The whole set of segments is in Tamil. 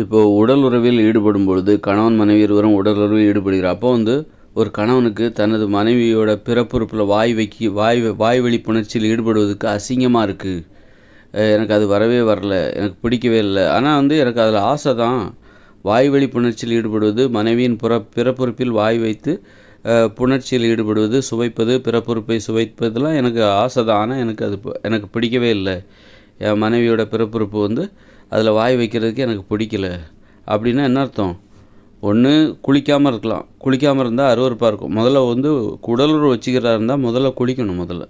இப்போது உடல் உறவில் ஈடுபடும் பொழுது கணவன் மனைவி இருவரும் உடல் உறவில் ஈடுபடுகிறார். அப்போ வந்து ஒரு கணவனுக்கு தனது மனைவியோட பிறப்புறுப்பில் வாய் வைக்கி வாய் வாய்வெளி புணர்ச்சியில் ஈடுபடுவதற்கு அசிங்கமாக இருக்குது எனக்கு அது வரவே வரல. எனக்கு பிடிக்கவே இல்லை. ஆனால் வந்து எனக்கு அதில் ஆசை தான். வாய்வெளி புணர்ச்சியில் ஈடுபடுவது மனைவியின் புற பிறப்புறுப்பில் வாய் வைத்து புணர்ச்சியில் ஈடுபடுவது சுவைப்பது பிறப்புறுப்பை சுவைப்பதெல்லாம் எனக்கு ஆசை தான். ஆனால் எனக்கு அது எனக்கு பிடிக்கவே இல்லை. என் மனைவியோட பிறப்புறுப்பு வந்து அதில் வாய் வைக்கிறதுக்கு எனக்கு பிடிக்கல. அப்படின்னா என்ன அர்த்தம்? ஒன்று குளிக்காமல் இருக்கலாம். குளிக்காமல் இருந்தால் அருவருப்பாக இருக்கும். முதல்ல வந்து குடலுறவு வச்சுக்கிறதா இருந்தால் முதல்ல குளிக்கணும் முதல்ல.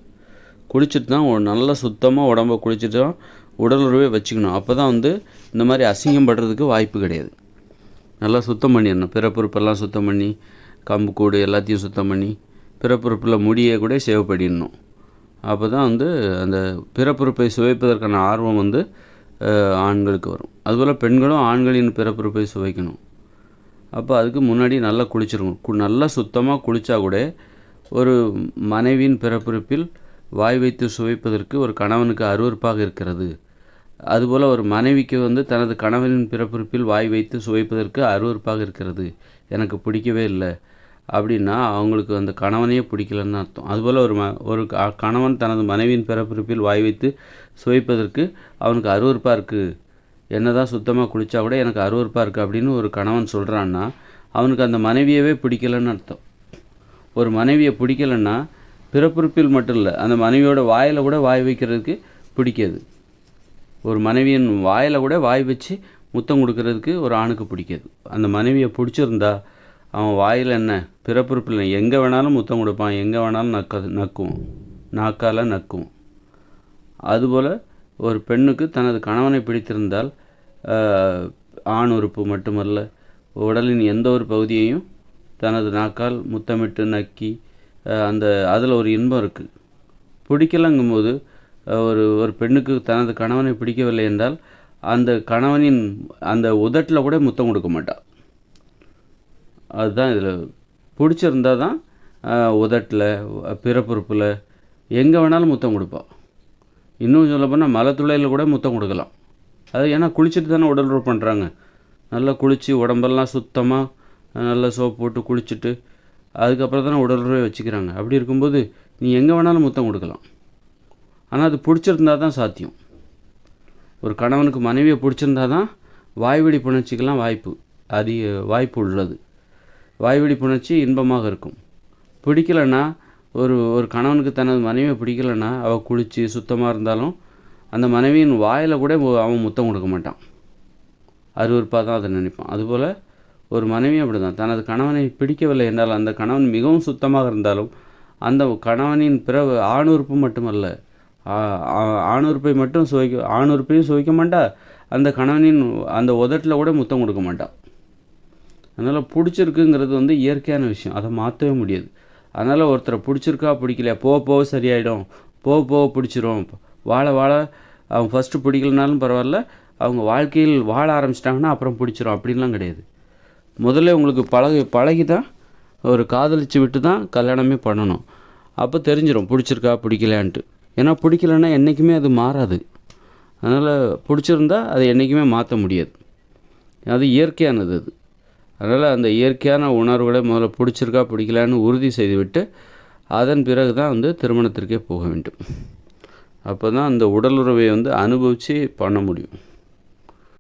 குளிச்சுட்டு தான் ஒரு நல்ல சுத்தமாக உடம்ப குளிச்சுட்டு தான் உடலுறவே வச்சுக்கணும். அப்போ தான் வந்து இந்த மாதிரி அசிங்கம் படுறதுக்கு வாய்ப்பு கிடையாது. நல்லா சுத்தம் பண்ணிடணும் பிறப்புறுப்பெல்லாம் சுத்தம் பண்ணி கம்பு கூடு எல்லாத்தையும் சுத்தம் பண்ணி பிறப்புறுப்பில் முடியை கூட சேவ் பண்ணிடணும். அப்போ தான் வந்து அந்த பிறப்புறுப்பை சுவைப்பதற்கான ஆர்வம் வந்து ஆண்களுக்கு வரும். அதுபோல் பெண்களும் ஆண்களின் பிறப்புறுப்பை சுவைக்கணும். அப்போ அதுக்கு முன்னாடி நல்லா குளிச்சிருக்கணும். கு நல்லா சுத்தமாக குளித்தா கூட ஒரு மனைவியின் பிறப்புறுப்பில் வாய் வைத்து சுவைப்பதற்கு ஒரு கணவனுக்கு அருவருப்பாக இருக்கிறது. அதுபோல் ஒரு மனைவிக்கு வந்து தனது கணவனின் பிறப்புறுப்பில் வாய் வைத்து சுவைப்பதற்கு அருவறுப்பாக இருக்கிறது. எனக்கு பிடிக்கவே இல்லை. அப்படின்னா அவங்களுக்கு அந்த கணவனையே பிடிக்கலன்னு அர்த்தம். அதுபோல் ஒரு ம ஒரு கணவன் தனது மனைவியின் பிறப்புறுப்பில் வாய் வைத்து சுவைப்பதற்கு அவனுக்கு அருவறுப்பாக இருக்குது என்ன தான் சுத்தமாக குளித்தா கூட எனக்கு அருவறுப்பாக இருக்குது அப்படின்னு ஒரு கணவன் சொல்கிறான்னா அவனுக்கு அந்த மனைவியவே பிடிக்கலன்னு அர்த்தம். ஒரு மனைவியை பிடிக்கலன்னா பிறப்புறுப்பில் மட்டும் இல்லை அந்த மனைவியோட வாயில் கூட வாய் வைக்கிறதுக்கு பிடிக்காது. ஒரு மனைவியின் வாயில் கூட வாய் வச்சு முத்தம் கொடுக்கறதுக்கு ஒரு ஆணுக்கு பிடிக்காது. அந்த மனைவியை பிடிச்சிருந்தா அவன் வாயில் என்ன? பிறப்புறுப்பில் எங்கே வேணாலும் முத்தம் கொடுப்பான். எங்கே வேணாலும் நக்க நக்கும் நாக்கால் நக்குவான். அதுபோல் ஒரு பெண்ணுக்கு தனது கணவனை பிடித்திருந்தால் ஆண் உறுப்பு மட்டுமல்ல உடலின் எந்த ஒரு பகுதியையும் தனது நாக்கால் முத்தமிட்டு நக்கி அந்த அதில் ஒரு இன்பம் இருக்குது பிடிக்கலங்கும்போது ஒரு ஒரு பெண்ணுக்கு தனது கணவனை பிடிக்கவில்லை என்றால் அந்த கணவனின் அந்த உதட்டில் கூட முத்தம் கொடுக்க மாட்டாள் அதுதான் இதில் பிடிச்சிருந்தா தான் உதட்டில் பிறப்புறுப்பில் எங்கே வேணாலும் முத்தம் கொடுப்போம். இன்னும் சொல்ல போனால் மலத்துளையில் கூட முத்தம் கொடுக்கலாம். அது ஏன்னா குளிச்சுட்டு தானே உடல் உறவு பண்ணுறாங்க. நல்லா குளித்து உடம்பெல்லாம் சுத்தமாக நல்லா சோப் போட்டு குளிச்சுட்டு அதுக்கப்புறம் தானே உடல் வச்சுக்கிறாங்க. அப்படி இருக்கும்போது நீ எங்கே வேணாலும் முத்தம் கொடுக்கலாம். ஆனால் அது பிடிச்சிருந்தா தான் சாத்தியம். ஒரு கணவனுக்கு மனைவியை பிடிச்சிருந்தா தான் வாய்வெடி புணர்ச்சிக்கெல்லாம் வாய்ப்பு அதிக வாய்ப்பு உள்ளது. வாய்வழி புணர்ச்சி இன்பமாக இருக்கும். பிடிக்கலன்னா ஒரு ஒரு கணவனுக்கு தனது மனைவியை பிடிக்கலன்னா அவள் குளித்து சுத்தமாக இருந்தாலும் அந்த மனைவியின் வாயில் கூட அவன் முத்தம் கொடுக்க மாட்டான். அருவருப்பாக தான் அதை நினைப்பான். அதுபோல் ஒரு மனைவி அப்படி தான் தனது கணவனை பிடிக்கவில்லை என்றால் அந்த கணவன் மிகவும் சுத்தமாக இருந்தாலும் அந்த கணவனின் பிற ஆணுறுப்பு மட்டுமல்ல. ஆணுறுப்பை மட்டும் சுவைக்க ஆணுறுப்பையும் சுவைக்க மாட்டா. அந்த கணவனின் அந்த உதட்டில் கூட முத்தம் கொடுக்க மாட்டான் அதனால் பிடிச்சிருக்குங்கிறது வந்து இயற்கையான விஷயம். அதை மாற்றவே முடியாது. அதனால் ஒருத்தரை பிடிச்சிருக்கா பிடிக்கலையா? போக போக சரியாயிடும். போக போக பிடிச்சிரும். வாழ வாழ அவங்க ஃபஸ்ட்டு பிடிக்கலனாலும் பரவாயில்ல. அவங்க வாழ்க்கையில் வாழ ஆரம்பிச்சிட்டாங்கன்னா அப்புறம் பிடிச்சிரும். அப்படின்லாம் கிடையாது. முதல்ல உங்களுக்கு பழகி பழகி தான் ஒரு காதலிச்சு விட்டு தான் கல்யாணமே பண்ணணும். அப்போ தெரிஞ்சிடும் பிடிச்சிருக்கா பிடிக்கலையான்ட்டு. ஏன்னா பிடிக்கலன்னா என்றைக்குமே அது மாறாது. அதனால் பிடிச்சிருந்தா அதை என்றைக்குமே மாற்ற முடியாது. அது இயற்கையானது அது. அதனால் அந்த இயற்கையான உணர்வுகளை முதல்ல பிடிச்சிருக்கா பிடிக்கலான்னு உறுதி செய்துவிட்டு அதன் பிறகு தான் வந்து திருமணத்திற்கே போக வேண்டும். அப்போ தான் அந்த உடலுறவை வந்து அனுபவித்து பண்ண முடியும்.